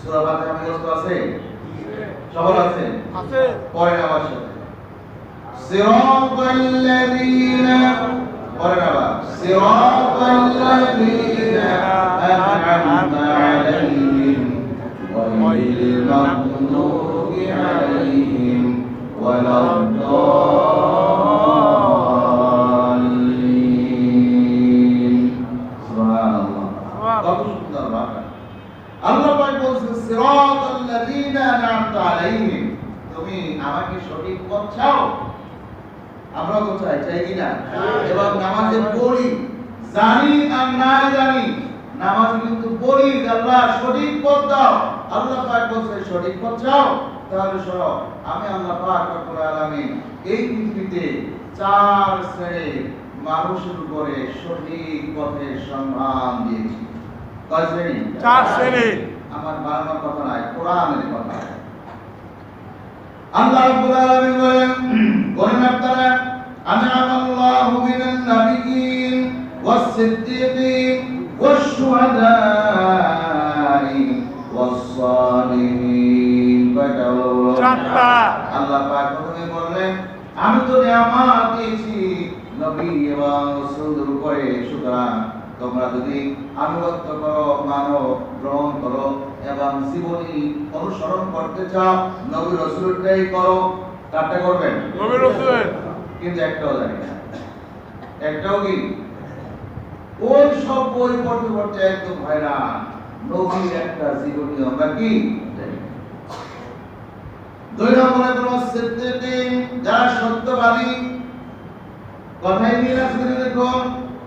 সূরা ফাতিহা মুখস্থ আছে? সবার আছে? আছে। পরে আমার সাথে সিরাতাল লাযীনা পরে আবার। সিরাতাল লাযীনা আন'আমতা আলাইহিম গায়রিল মাগদুবি আলাইহিম ওয়ালাদ-দাল্লিন। তুমি আমাকে সঠিক পথ চাও আমরা তো চাই চাই এবং নামাজে পড়ি। জানি আর না জানি, নামাজ কিন্তু পড়ি আল্লাহ সঠিক পথ দাও। আল্লাহ পাক বলছে, সঠিক পথ চাও তাহলে শোনো, আমি আল্লাহ পাক রব্বুল আলামিন এই পৃথিবীতে চার শ্রেণির মানুষের উপরে সঠিক পথের সম্মান দিয়েছি। কয় শ্রেণি? চার শ্রেণি। আমার বানানোর কথা নয় কোরআনের কথা আল্লাহ রাব্বুল আলামিন বলেন বলেন আপনারা আনআম আল্লাহু মিনান নাবিয়িন ওয়াস সিদ্দিকিন ওয়াস শুহাদাই ওয়াস সালিহিন চারটা। আল্লাহ পাক প্রথমে বললেন আমি তো নিয়ামত দিয়েছি নবী এবং রাসূলদের উপরে সুতরাং তোমরা যদি আনুগত্য করো মানো গ্রহণ করো এবং জীবনী অনুসরণ করতে চাও নবী রসুলটাই করো। কারটা করবেন? নবী রাসূলের। কিন্তু একটাও জানি না। একটাও কি? ওই সব বই পড়তে পড়তে একদম হয়রান। নবীর একটা জীবনী আমরা কি। দুই নম্বরে কোন সিদ্দিকিন যারা সত্যবাদী কথাই মিরাজ করে দেখুন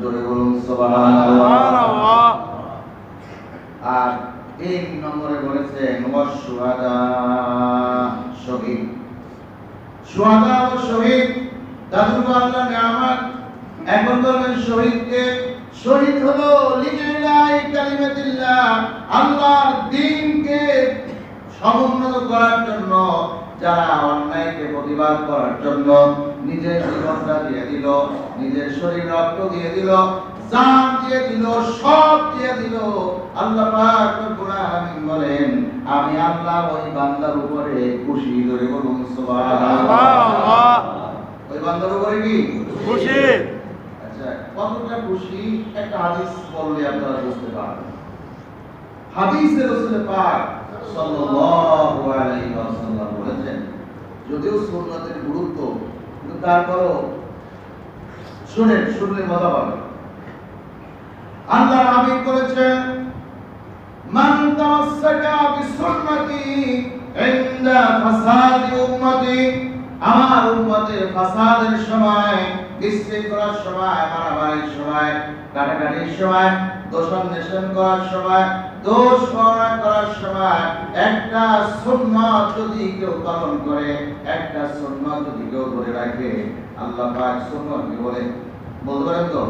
জোরে বলুন সুবহানাল্লাহ। আর তিন নম্বরে বলেছেন ওয়াসুহাদা শহীদ সুহাদা ও শহীদ তাদের আল্লাহ নিয়ামত এখন বলবেন শহীদকে শহীদ হলো লিল্লাহি কালিমাতিল্লাহ, আল্লাহর দ্বীনকে সমুন্নত করার জন্য, যারা অন্যায়কে প্রতিবাদ করার জন্য নিজের জীবনটা দিয়ে দিল নিজের শরীর রক্ত দিয়ে দিল জান দিয়ে দিল সব দিয়ে দিল। আল্লাহ পাক রব্বুল আলামিন বলেন আমি আল্লাহ ওই বান্দার উপরে খুশি ধরে বলুন সুবহানাল্লাহ। সুবহানাল্লাহ। ওই বান্দার উপরে কি? খুশি। আচ্ছা কতটা খুশি? একটা হাদিস বললে আপনারা বুঝতে পারবেন। হাদিসে রাসূল পাক সাল্লাল্লাহু আলাইহি ওয়াসাল্লাম বলেছেন যদিও সুন্নাতের গুরুত্ব তারপরও শুনেন, শুনলে মজা পাবেন। আল্লাহ হাবিব বলেছেন, মান তামাসসাকা বিসুন্নতি ইনদা ফাসাদি উম্মতি। আমার উম্মতের ফাসাদের সময়, বিশৃঙ্খলার সময়, মারামারির সময়, কাটাকাটির সময়, দোষান্বেষণ করার সময় দোষ বর্ণনা করার সময় একটা সুন্নাত যদি কেউ পালন করে একটা সুন্নাত যদি কেউ ধরে রাখে আল্লাহ পাক সুন্নাত কি বলে? বলতে পারেন তো?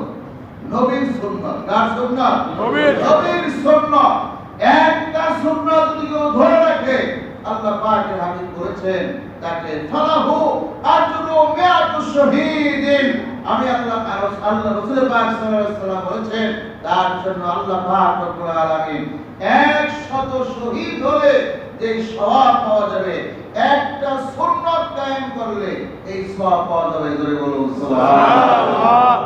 নবীর সুন্নাত। কার সুন্নাত? নবীর। নবীর সুন্নাত। একটা সুন্নাত যদি কেউ ধরে রাখে আল্লাহ পাক হাবিব করেছেন তাকে ফালাহু আজরু মিআতু শহীদিন। আমি আল্লাহ আল্লাহ রাসূল পাক সাল্লাল্লাহু বলেছেন তার জন্য আল্লাহ পাক রব্বুল আলামিন 100 শহীদ হলে যে সওয়াব পাওয়া যাবে একটা সুন্নাত কায়েম করলে এই সওয়াব পাওয়া যাবে। ধরে বলুন সুবহানাল্লাহ।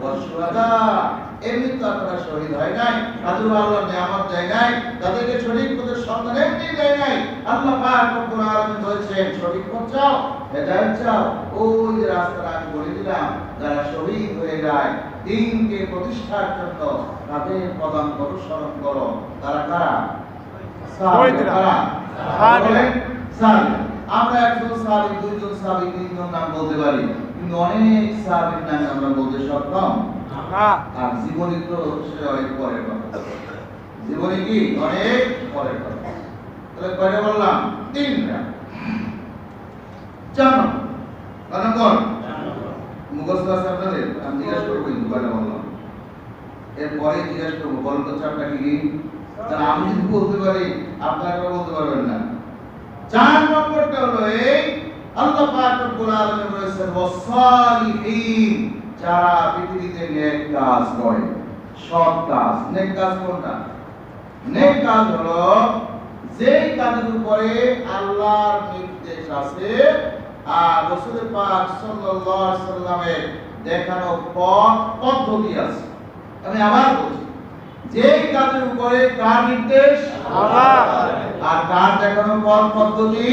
ওয়া শুহাদা এমনি তো আপনারা শহীদ হয় নাই তাদের আল্লাহ নিয়ামত দেয় নাই তাদেরকে সঠিক পথের সন্ধান এমনি দেয় নাই। আল্লাহ পাক রব্বুল আলামিন বলেছেন সঠিক পথ চাও হেদায়েত চাও। ওই রাস্তাটা আমি বলে দিলাম যারা শহীদ হয়ে যায় দিনকে প্রতিষ্ঠার জন্য তাদের অনুসরণ করো। তারা কারা? শহীদরা। কারা। আমরা একজন সাহাবী দুইজন সাহাবী তিনজন নাম বলতে পারি কিন্তু অনেক সাহাবীর নাম আমরা বলতে সক্ষম। আর জীবনী তো সেটা অনেক পরের কথা। কি? অনেক পরের তাহলে কয়টা বললাম তিনটা চার নম্বর মুখস্থ আছে আপনাদের? আমি জিজ্ঞাসা করব, কিন্তু কয়টা বললাম। এরপরে জিজ্ঞাসা করব তো চারটা কি? আমি যদি বলতে পারি, আপনারা বলতে পারবেন না। চার নম্বরটা হলো এই, আল্লাহ পাক রব্বুল আলামিন বলেছেন ওয়াসালিহিন যারা পৃথিবীতে নেক কাজ করে সৎ কাজ। নেক কাজ কোনটা? নেক কাজ হলো যেই কাজের উপরে আল্লাহর নির্দেশ আছে আর রাসূল পাক সাল্লাল্লাহু আলাইহি সাল্লামের দেখানো পথ পদ্ধতি আছে। আমি আবার বলছি যেই কাজের উপরে কার নির্দেশ? আল্লাহ। আর কার দেখানো পথ পদ্ধতি।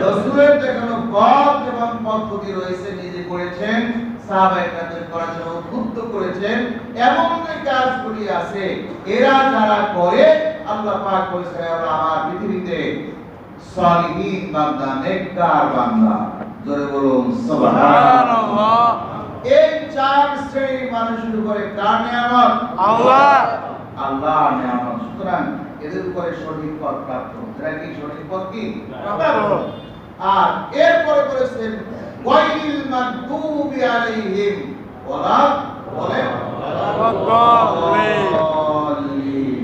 রসুলের দেখানো পথ এবং পদ্ধতি রয়েছে নিজে করেছেন করার জন্য উদ্বুদ্ধ করেছেন এমন যে কাজগুলি আছে। এরা যারা করে আল্লাহ পাক বলেছেন আমার পৃথিবীতে সলিহিন বান্দা নেককার বান্দা। জোরে বলুন সুবহানাল্লাহ। সুবহানাল্লাহ এই চার শ্রেণির মানুষের উপরে কার নিয়ামত? আল্লাহ। আল্লাহ নিয়ামত। সুতরাং এদের উপরে সঠিক পথ প্রাপ্ত এরা কি সঠিক পথ কি? আর এরপরে করেছেন ওয়াইল মাগদুবি আলাইহিম ওয়ালা।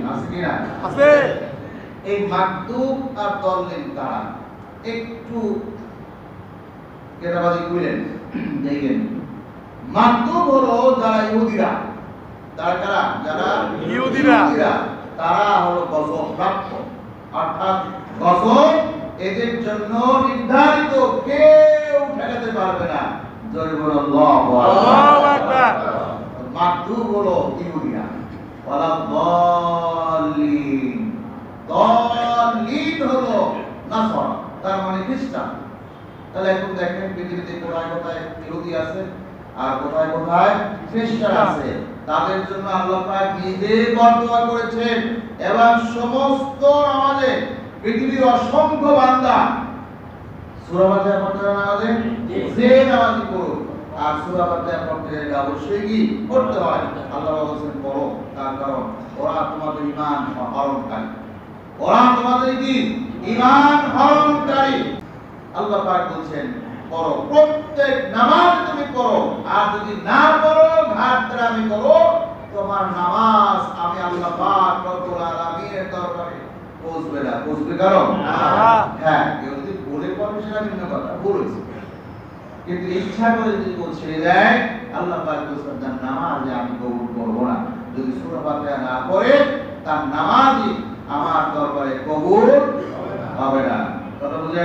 আছে কি এই আর তারা একটু কেতাবাজি কইলেন হলো যারা ইহুদিরা। তারা কারা? যারা ইহুদিরা। তারা হলো গজব প্রাপ্ত। অর্থাৎ গজব এদের জন্য নির্ধারিত ঠেকাতে পারবে না। জয় বল আকবার। মাকতুব হলো ইহুদিরা ওয়ালা দল্লিন। দলিন হলো নাসরা তার মানে খ্রিস্টান। তাহলে এখন দেখেন পৃথিবীতে কোথায় কোথায় ইহুদি আছে আর কোথায় কোথায় খ্রিস্টান আছে। তাদের জন্য আল্লাহ পাক নিজে বর্তমান করেছেন। এবং সমস্ত আমাদের পৃথিবীর অসংখ্য বান্দা সূরা ফাতিহা পড়তে না আমাদের? যে নামাজি পড়ুক আর সূরা ফাতিহা পড়তে গেলে অবশ্যই কি পড়তে হয়? আল্লাহ বলেছেন পড়ো। তার কারণ ওরা তোমাদের ঈমান হরণকারী। ওরা তোমাদের কি? ঈমান হরণকারী। আল্লাহ পাক বলছেন পড়ো। প্রত্যেক নামাজ তুমি পড়ো। আর যদি না পড়ো ঘাটরামি করো তোমার নামাজ আমি আল্লাহ পাক রব্বুল আলামিনের দরবারে পৌঁছবে না। পৌঁছবে কারণ? হ্যাঁ কেউ যদি বলে পড়ে সেটা ভিন্ন কথা বলেছে কিন্তু ইচ্ছা করে যদি কেউ ছেড়ে দেয়, আল্লাহ পাক তার নামাজ আমি কবুল করব না। যদি সূরা ফাতিহা না পড়ে, তার নামাজই আমার দরবারে কবুল হবে না। কথা বুঝে